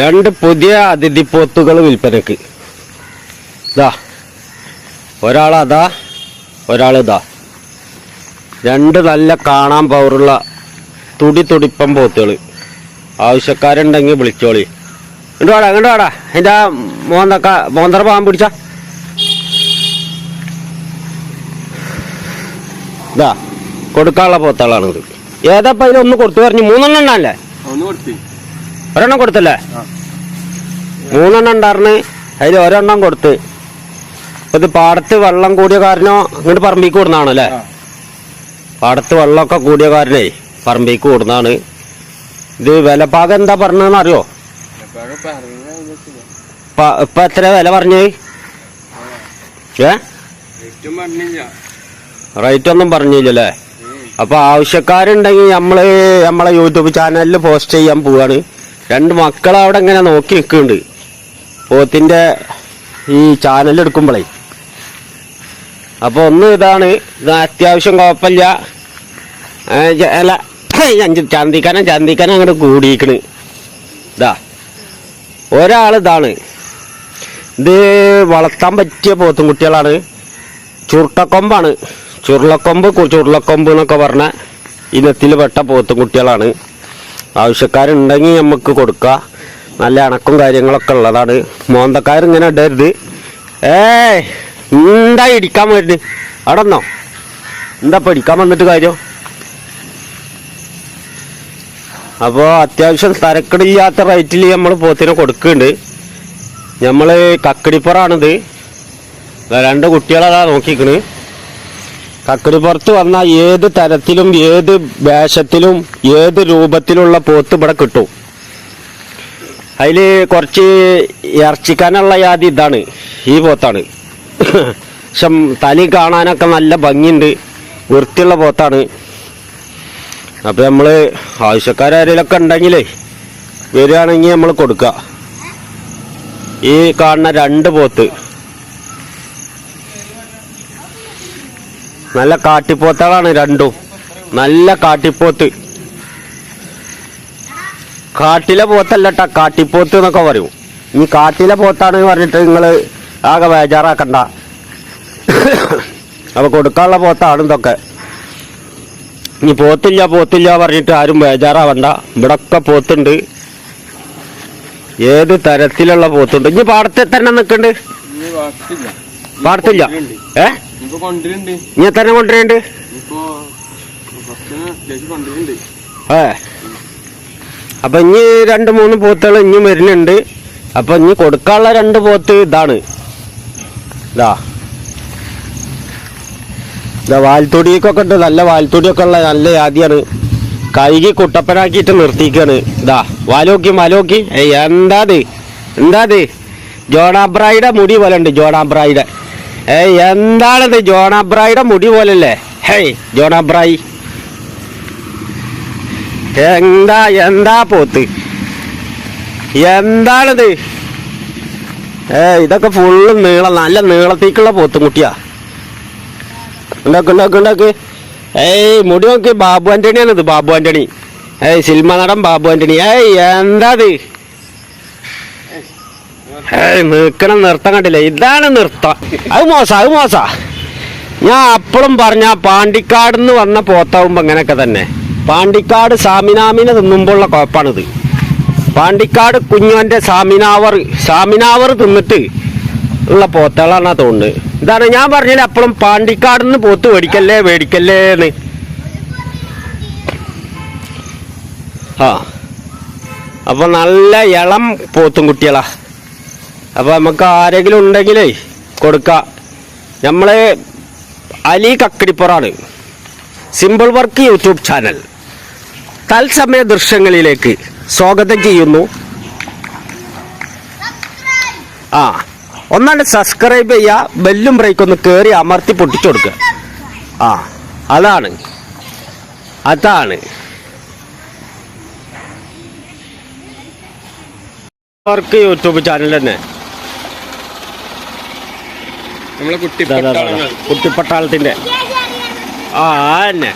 രണ്ട് പുതിയ അതിഥിപ്പോത്തുകൾ വിൽപ്പനക്ക്. ഇതാ ഒരാൾ ഇതാ. രണ്ട് നല്ല കാണാൻ പവറുള്ള തുടി തുടിപ്പം പോത്തുകൾ ആവശ്യക്കാരുണ്ടെങ്കിൽ വിളിച്ചോളി. ഇങ്ങോട്ട് വാടാ ഇങ്ങോട്ട് വാടാ. എന്താ മോന്തക്ക മോന്തറ പാമ്പ് പിടിച്ച. ഇതാ കൊടുക്കാനുള്ള പോത്തുകളാണിത് ഏതാപ്പം ഇതിലൊന്ന് കൊടുത്തു പറഞ്ഞു മൂന്നെണ്ണം ഉണ്ടല്ലേ ഒന്ന് ഒരെണ്ണം കൊടുത്തല്ലേ? മൂന്നെണ്ണം ഉണ്ടായിരുന്നു. അതിൽ ഒരെണ്ണം കൊടുത്ത്. ഇത് പാടത്ത് വെള്ളം കൂടിയ കാരനോ ഇങ്ങോട്ട് പറമ്പിക്ക് കൂടുന്നതാണ് അല്ലേ? പാടത്ത് വെള്ളമൊക്കെ കൂടിയ കാരനേ പറമ്പിക്ക് കൂടുന്നതാണ് ഇത് വിലപ്പാകം എന്താ പറഞ്ഞതെന്ന് അറിയോ? ഇപ്പൊ എത്ര വില പറഞ്ഞേ? ഏ? റേറ്റ് ഒന്നും പറഞ്ഞില്ലല്ലേ അപ്പൊ ആവശ്യക്കാരുണ്ടെങ്കിൽ നമ്മൾ നമ്മളെ യൂട്യൂബ് ചാനലിൽ പോസ്റ്റ് ചെയ്യാൻ പോവാണ്. രണ്ട് മക്കൾ അവിടെ ഇങ്ങനെ നോക്കി നിൽക്കുന്നുണ്ട്. പോത്തിന്റെ ഈ ചാനൽ എടുക്കുമ്പോഴേ അപ്പൊ ഒന്ന് ഇതാണ് ഇത് അത്യാവശ്യം കുഴപ്പമില്ല. അല്ല അഞ്ച് ചന്തിക്കനം അങ്ങോട്ട് കൂടിയിരിക്കണ്. ഇതാ. ഒരാൾ ഇതാണ്. ഇത് വളർത്താൻ പറ്റിയ പോത്തും കുട്ടികളാണ്. ചുരുട്ടക്കൊമ്പാണ് ചുരുളക്കൊമ്പ് ചുരുളക്കൊമ്പ് എന്നൊക്കെ പറഞ്ഞ ഇനത്തിൽ പെട്ട പോത്തും കുട്ടികളാണ്. ആവശ്യക്കാരുണ്ടെങ്കിൽ നമുക്ക് കൊടുക്കുക നല്ല അണക്കും കാര്യങ്ങളൊക്കെ ഉള്ളതാണ്. മോന്തക്കാരിങ്ങനെ ഇടരുത്. ഏ എന്താ ഇടിക്കാൻ വരുന്നത് അവിടെ നിന്നോ? എന്താ പഠിക്കാൻ വന്നിട്ട് കാര്യം? അപ്പോൾ അത്യാവശ്യം തരക്കടില്ലാത്ത റേറ്റിൽ നമ്മൾ പോത്തിനെ കൊടുക്കുന്നുണ്ട്. നമ്മൾ കക്കടിപ്പുറാണിത് രണ്ട് കുട്ടികളതാ നോക്കിക്കണ്. കക്കടിപ്പുറത്ത് വന്നാൽ ഏത് തരത്തിലും ഏത് വേഷത്തിലും ഏത് രൂപത്തിലുള്ള പോത്ത് ഇവിടെ കിട്ടും. അതിൽ കുറച്ച് ഇറച്ചിക്കാനുള്ള യാതി ഇതാണ് ഈ പോത്താണ്. പക്ഷെ തനി കാണാനൊക്കെ നല്ല ഭംഗിയുണ്ട് വൃത്തിയുള്ള പോത്താണ്. അപ്പം നമ്മൾ ആവശ്യക്കാരെങ്കിലൊക്കെ ഉണ്ടെങ്കിലേ വരികയാണെങ്കിൽ നമ്മൾ കൊടുക്കുക ഈ കാണുന്ന രണ്ട് പോത്ത്. നല്ല കാട്ടിപ്പോത്തുകളാണ് രണ്ടും. നല്ല കാട്ടിപ്പോത്ത്. കാട്ടിലെ പോത്തല്ലട്ട കാട്ടിപ്പോത്ത് എന്നൊക്കെ പറയും. ഈ കാട്ടിലെ പോത്താണ് പറഞ്ഞിട്ട് നിങ്ങൾ ആകെ ബേജാറാക്കണ്ട. അപ്പൊ കൊടുക്കാനുള്ള പോത്താണ് ഇതൊക്കെ. ഇനി പോത്തില്ല പോത്തില്ല പറഞ്ഞിട്ട് ആരും ബേജാറാവണ്ട. ഇവിടൊക്കെ പോത്തുണ്ട്. ഏത് തരത്തിലുള്ള പോത്തുണ്ട്? ഇനി പാടത്തെ തന്നെ വാക്കില്ല പാടത്തില്ല. ഏ? കുറച്ച് അത്യാവശ്യം കൊണ്ടുവരുന്നുണ്ട് ഏ. അപ്പൊ ഇനി രണ്ട് മൂന്ന് പോത്തുകൾ ഇനി വരുന്നുണ്ട്. അപ്പൊ ഇനി കൊടുക്കാനുള്ള രണ്ട് പോത്ത് ഇതാണ്. ഇതാ. ഇതാ വാൽത്തൊടിയൊക്കെ ഉണ്ട്. നല്ല വാൽത്തൊടിയൊക്കെ ഉള്ള നല്ല ജാതിയാണ്. കൈകി കുട്ടപ്പനാക്കിയിട്ട് നിർത്തിക്കാണ്. ഇതാ. വാലോക്കി വാലോക്കി ഏയ് എന്താത് എന്താത് ജോണാബ്രായിയുടെ മുടി പോലെ ഉണ്ട് ജോണാബ്രായിയുടെ ഏയ് എന്താണത്? ജോണാബ്രായിയുടെ മുടി പോലല്ലേ? ഹേയ് ജോണാബ്രായി എന്താ എന്താ പോത്ത്? എന്താണിത്? ഏ ഇതൊക്കെ ഫുള്ള് നീളം നല്ല നീളത്തേക്കുള്ള പോത്തും കുട്ടിയാ ഉണ്ടാക്ക് ഉണ്ടാക്ക് ഉണ്ടാക്ക്. ഏയ് മുടി നോക്കി ബാബു ആന്റണിയാണ് ഇത് ബാബു ആന്റണി. ഏയ് സിനിമ നടൻ ബാബു ആന്റണി. ഏയ് എന്താ ഇത്? നിൽക്കണം നൃത്തം കണ്ടില്ല? ഇതാണ് നൃത്തം. അത് മോശ അത് മോശ. ഞാൻ അപ്പോഴും പറഞ്ഞ പാണ്ടിക്കാട് വന്ന പോത്താവുമ്പോ അങ്ങനെയൊക്കെ തന്നെ. പാണ്ടിക്കാട് സാമിനാമിനെ തിന്നുമ്പോഴുള്ള കുഴപ്പമാണിത്. പാണ്ടിക്കാട് കുഞ്ഞുവന്റെ സാമിനാവർ സാമിനാവർ തിന്നിട്ട് ഉള്ള പോത്തകളാണ് തോന്നുന്നത് ഇതാണ് ഞാൻ പറഞ്ഞില്ല അപ്പോഴും പാണ്ടിക്കാട് നിന്ന് പോത്ത് മേടിക്കല്ലേ മേടിക്കല്ലേ എന്ന്. ആ. അപ്പൊ നല്ല ഇളം പോത്തും കുട്ടികളാ. അപ്പൊ നമുക്ക് ആരെങ്കിലും ഉണ്ടെങ്കിലേ കൊടുക്കാം. നമ്മൾ അലി കക്കടിപ്പുറാണ് സിമ്പിൾ വർക്ക് യൂട്യൂബ് ചാനൽ തത്സമയ ദൃശ്യങ്ങളിലേക്ക് സ്വാഗതം ചെയ്യുന്നു. ആ ഒന്നാണ്ട് സബ്സ്ക്രൈബ് ചെയ്യുക ബെല്ലും ബ്രേക്ക് ഒന്ന് കയറി അമർത്തി പൊട്ടിച്ചു കൊടുക്കുക ആ അതാണ്. അതാണ്. വർക്ക് യൂട്യൂബ് ചാനൽ തന്നെ. നമ്മളെ. കുട്ടിപ്പട്ടാളത്തിന്റെ ആ തന്നെ.